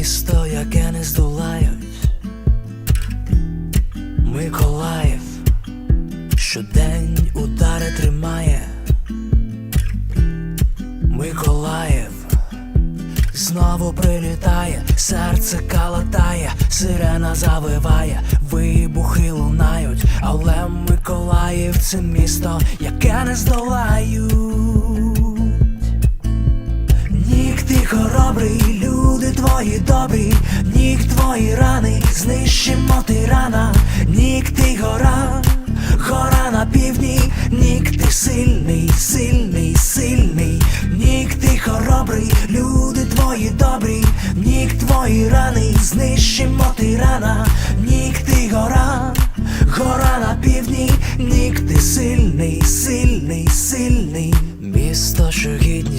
Місто, яке не здолають, Миколаїв, щодень удари тримає. Миколаїв знову прилітає, серце калатає, сирена завиває, вибухи лунають, але Миколаїв це місто, яке не здолають. Нік ти хоробрий, люди твої добрі, нік твої рани, знищимо тирана, нік ти гора, гора на півдні, нік ти сильний, сильний, сильний, нік ти хоробрий, люди твої добрі, нік твої рани, знищимо тирана, нік ти гора, гора на півдні, нік ти сильний, сильний, сильний, місто, що гідність